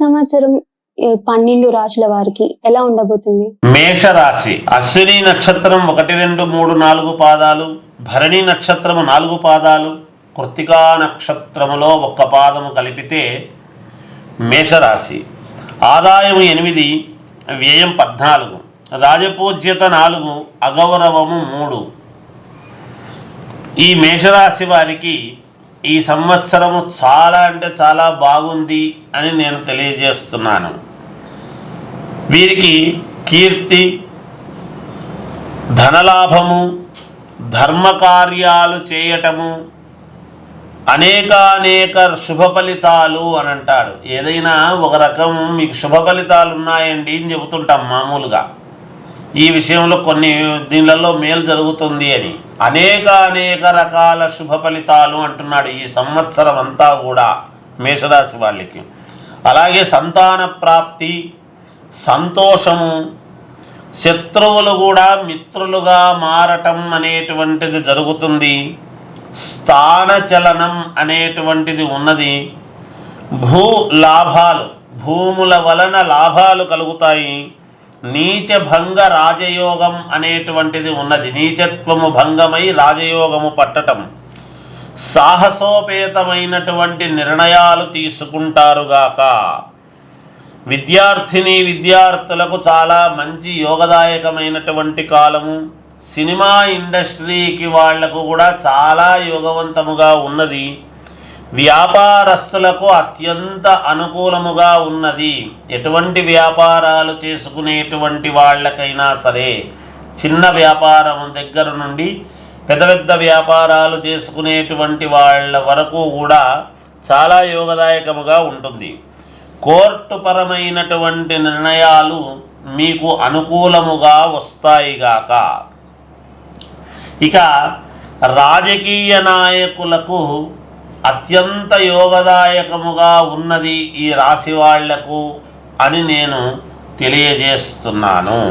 సంవత్సరం పన్నెండు రాశుల వారికి ఎలా ఉండబోతుంది? మేషరాశి అశ్విని నక్షత్రం ఒకటి రెండు మూడు నాలుగు పాదాలు భరణి నక్షత్రము నాలుగు పాదాలు కృత్తికా నక్షత్రములో ఒక్క పాదము కలిపితే మేషరాశి. ఆదాయం ఎనిమిది వ్యయం పద్నాలుగు రాజపూజ్యత నాలుగు అగౌరవము మూడు. ఈ మేషరాశి వారికి ఈ సంవత్సరము చాలా అంటే చాలా బాగుంది అని నేను తెలియజేస్తున్నాను. వీరికి కీర్తి ధనలాభము ధర్మకార్యాలు చేయటము అనేకానేక శుభ ఫలితాలు అని అంటాడు. ఏదైనా ఒక రకం మీకు శుభ ఫలితాలు ఉన్నాయండి అని చెబుతుంటాం మామూలుగా. ఈ విషయంలో కొన్ని దీనిలలో మేలు జరుగుతుంది అని. అనేక అనేక రకాల శుభ ఫలితాలు అంటున్నాడు ఈ సంవత్సరం అంతా కూడా మేషరాశి వాళ్ళకి. అలాగే సంతాన ప్రాప్తి సంతోషము శత్రువులు కూడా మిత్రులుగా మారటం అనేటువంటిది జరుగుతుంది. స్థానచలనం అనేటువంటిది ఉన్నది. భూ లాభాలు భూముల వలన లాభాలు కలుగుతాయి. నీచభంగ రాజయోగం అనేటువంటిది ఉన్నది. నీచత్వము భంగమై రాజయోగము పట్టటం. సాహసోపేతమైనటువంటి నిర్ణయాలు తీసుకుంటారుగాక విద్యార్థిని విద్యార్థులకు చాలా మంచి యోగదాయకమైనటువంటి కాలము. సినిమా ఇండస్ట్రీకి వాళ్ళకు కూడా చాలా యోగవంతముగా ఉన్నది. వ్యాపారస్తులకు అత్యంత అనుకూలముగా ఉన్నది. ఎటువంటి వ్యాపారాలు చేసుకునేటువంటి వాళ్ళకైనా సరే చిన్న వ్యాపారం దగ్గర నుండి పెద్ద పెద్ద వ్యాపారాలు చేసుకునేటువంటి వాళ్ళ వరకు కూడా చాలా యోగదాయకముగా ఉంటుంది. కోర్టు పరమైనటువంటి నిర్ణయాలు మీకు అనుకూలముగా వస్తాయిగాక ఇక రాజకీయ నాయకులకు అత్యంత యోగదాయకముగా ఉన్నది ఈ రాశి వాళ్ళకు అని నేను తెలియజేస్తున్నాను.